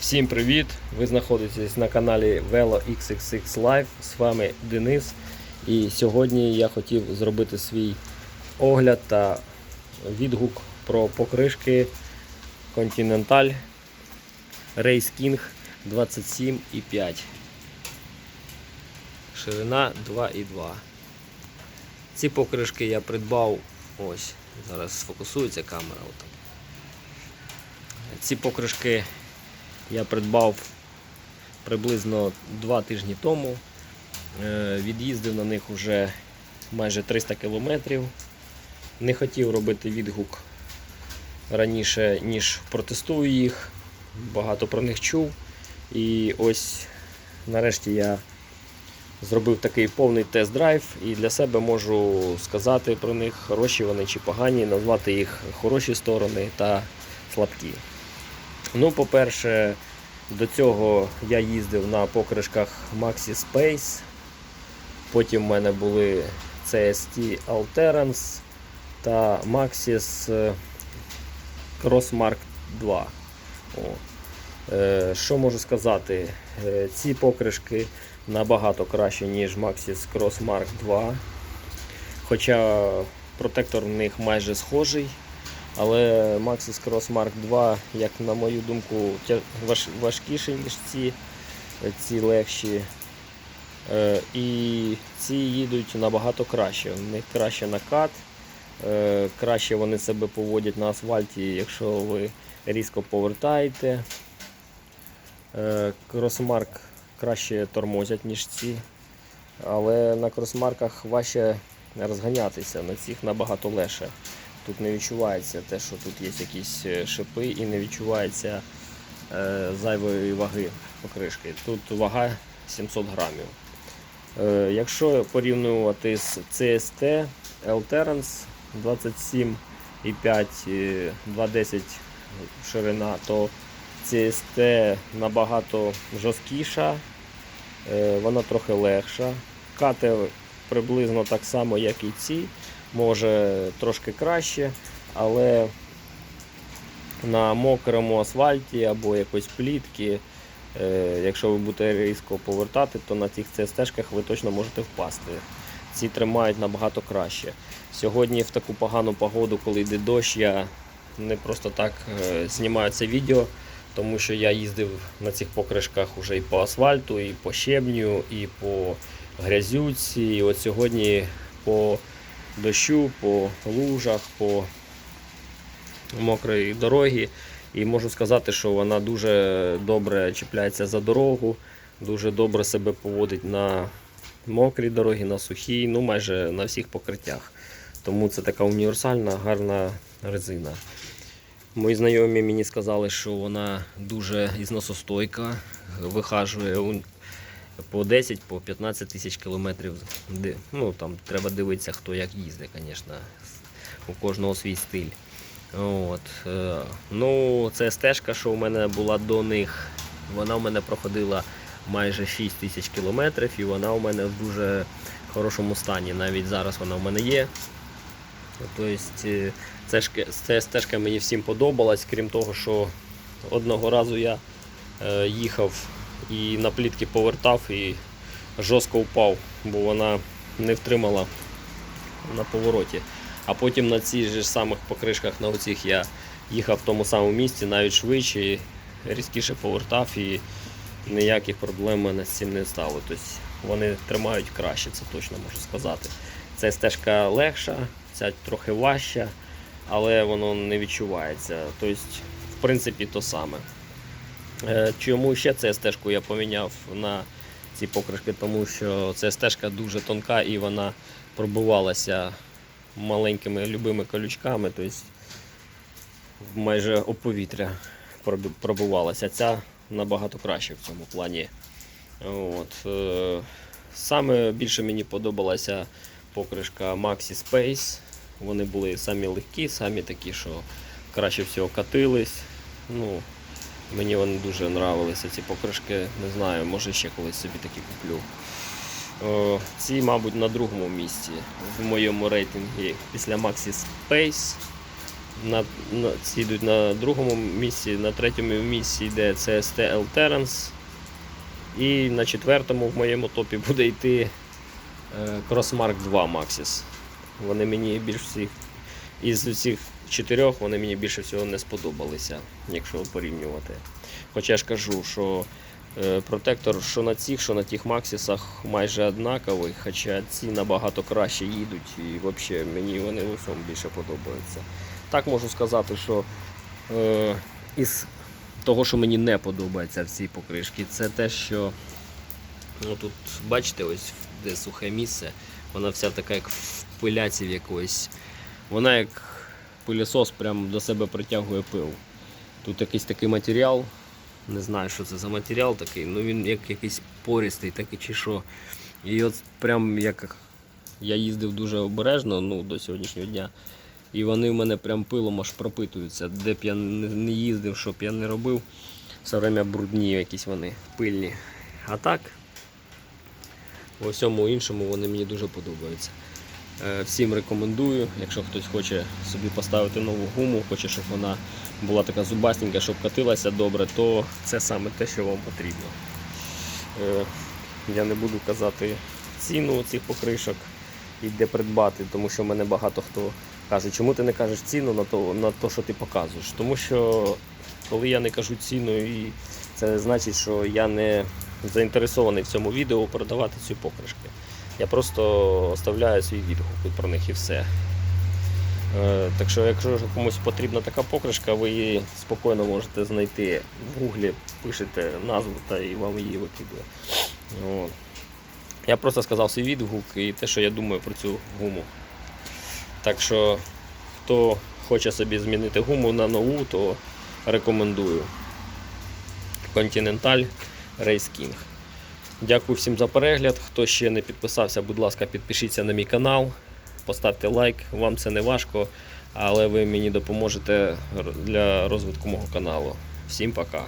Всім привіт! Ви знаходитесь на каналі Velo XXX Live. З вами Денис. І сьогодні я хотів зробити свій огляд та відгук про покришки Continental Race King 27,5. Ширина 2,2. Ці покришки я придбав. Ось, зараз сфокусується камера. Ці покришки я придбав приблизно 2 тижні тому. Е, Від'їздив на них вже майже 300 кілометрів. Не хотів робити відгук раніше, ніж протестую їх. Багато про них чув. І ось нарешті я зробив такий повний тест-драйв і для себе можу сказати про них, хороші вони чи погані, назвати їх хороші сторони та слабкі. Ну, по-перше, до цього я їздив на покришках Maxi Space. Потім в мене були CST Alterance та Maxis е, Crossmark 2. О. Е, Що можу сказати? Е, Ці покришки набагато краще, ніж Maxis Crossmark 2. Хоча протектор в них майже схожий. Але Maxis Cross Mark 2, як на мою думку, важ- важкіший, ніж ці, ці легші. Е, І ці їдуть набагато краще. У них краще накат, е, краще вони себе поводять на асфальті, якщо ви різко повертаєте. Е, Crossmark краще тормозять, ніж ці. Але на кросмарках важче розганятися, на цих набагато легше. Тут не відчувається те, що тут є якісь е, шипи і не відчувається е, зайвої ваги покришки. Тут вага 700 грамів. Е, якщо порівнювати з CST L-Terence 27,5 е, 210 ширина, то CST набагато жорсткіша, е, вона трохи легша. Кати приблизно так само, як і ці може трошки краще, але на мокрому асфальті або якось плітки, е, якщо ви будете різко повертати, то на цих стежках ви точно можете впасти. Ці тримають набагато краще. Сьогодні в таку погану погоду, коли йде дощ, я не просто так е, знімаю це відео, тому що я їздив на цих покришках вже і по асфальту, і по щебню, і по грязюці. І от сьогодні по дощу, по лужах, по мокрій дорогі. І можу сказати, що вона дуже добре чіпляється за дорогу, дуже добре себе поводить на мокрій дорогі, на сухій, ну майже на всіх покриттях. Тому це така універсальна, гарна резина. Мої знайомі мені сказали, що вона дуже ізносостойка, вихажує по 10 по 15 тисяч кілометрів. Ну, там треба дивитися, хто як їздить, звісно. У кожного свій стиль. От. е, Ну, це стежка, що у мене була до них. Вона у мене проходила майже 6 тисяч кілометрів і вона у мене в дуже хорошому стані. Навіть зараз вона у мене є. Тобто, е, ця стежка мені всім подобалась, крім того, що одного разу я е, їхав і на плітки повертав і жорстко впав, бо вона не втримала на повороті. А потім на цих же самих покришках на оцих я їхав в тому самому місці, навіть швидше, і різкіше повертав і ніяких проблем мене з цим не стало. Тобто вони тримають краще, це точно можу сказати. Ця стежка легша, ця трохи важча, але воно не відчувається. Тобто, в принципі, то саме. Е, Чому ще цю стежку я поміняв на ці покришки? Тому що ця стежка дуже тонка і вона пробивалася маленькими любими колючками, тобто майже об повітря пробивалася. Ця набагато краще в цьому плані. От. е, Саме більше мені подобалася покришка Maxi Space. Вони були самі легкі, самі такі, що краще всього катились. Ну, Мені вони дуже нравилися ці покришки. Не знаю, може ще колись собі такі куплю. О, ці, мабуть, на другому місці в моєму рейтингі після Maxi Space. на, на, ці йдуть на другому місці, на третьому місці йде CST L-Terence. І на четвертому в моєму топі буде йти е, Crossmark 2 Maxis. Вони мені більш всіх із цих чотирьох вони мені більше всього не сподобалися, якщо порівнювати. Хоча я ж кажу, що е, протектор що на цих, що на тих Максісах майже однаковий, хоча ці набагато краще їдуть і взагалі мені вони в усьому більше подобаються. Так можу сказати, що е, із того, що мені не подобається в цій покришці, це те, що ну, тут, бачите, ось де сухе місце, вона вся така як в пиляці в якоїсь. Вона як пилісос прям до себе притягує пил. Тут якийсь такий матеріал, не знаю, що це за матеріал такий, ну він як якийсь пористий, такий чи що. І от прям як я їздив дуже обережно ну, до сьогоднішнього дня. І вони в мене прям пилом аж пропитуються. Де б я не їздив, що б я не робив, все время брудні якісь вони пильні. А так, у всьому іншому вони мені дуже подобаються. Е, Всім рекомендую, якщо хтось хоче собі поставити нову гуму, хоче, щоб вона була така зубастенька, щоб катилася добре, то це саме те, що вам потрібно. Е, Я не буду казати ціну цих покришок і де придбати, тому що мене багато хто каже, чому ти не кажеш ціну на то, на то, що ти показуєш. Тому що коли я не кажу ціну, і це значить, що я не заінтересований в цьому відео продавати ці покришки. Я просто оставляю свій відгук про них і все. Е, Так що, якщо комусь потрібна така покришка, ви її спокійно можете знайти в гуглі, пишете назву та і вам її викидує. Я просто сказав свій відгук і те, що я думаю про цю гуму. Так що, хто хоче собі змінити гуму на нову, то рекомендую. Continental Race King. Дякую всім за перегляд. Хто ще не підписався, будь ласка, підпишіться на мій канал, поставте лайк. Вам це не важко, але ви мені допоможете для розвитку мого каналу. Всім пока.